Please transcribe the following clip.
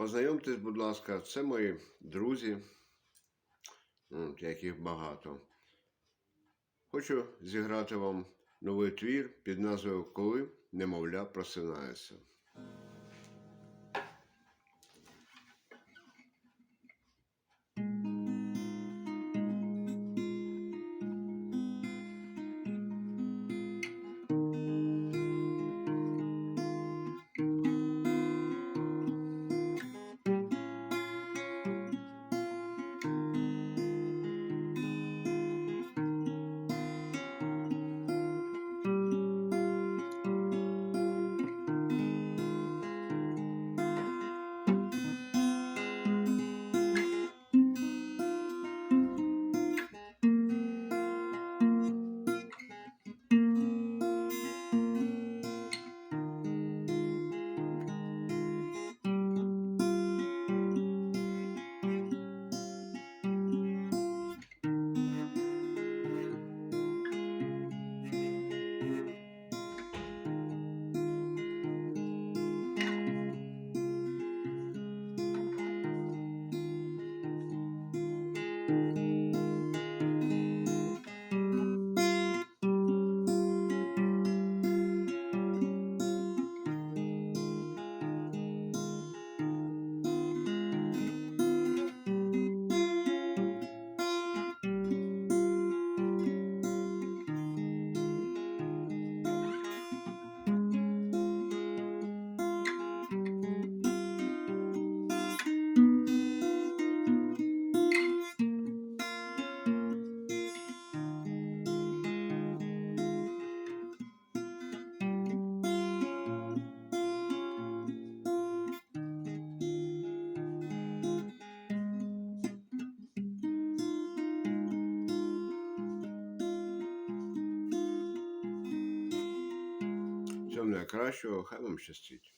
Познайомтесь, будь ласка, це мої друзі, яких багато. Хочу зіграти вам новий твір під назвою Коли немовля просинається. Всього найкращого, хай вам щастить.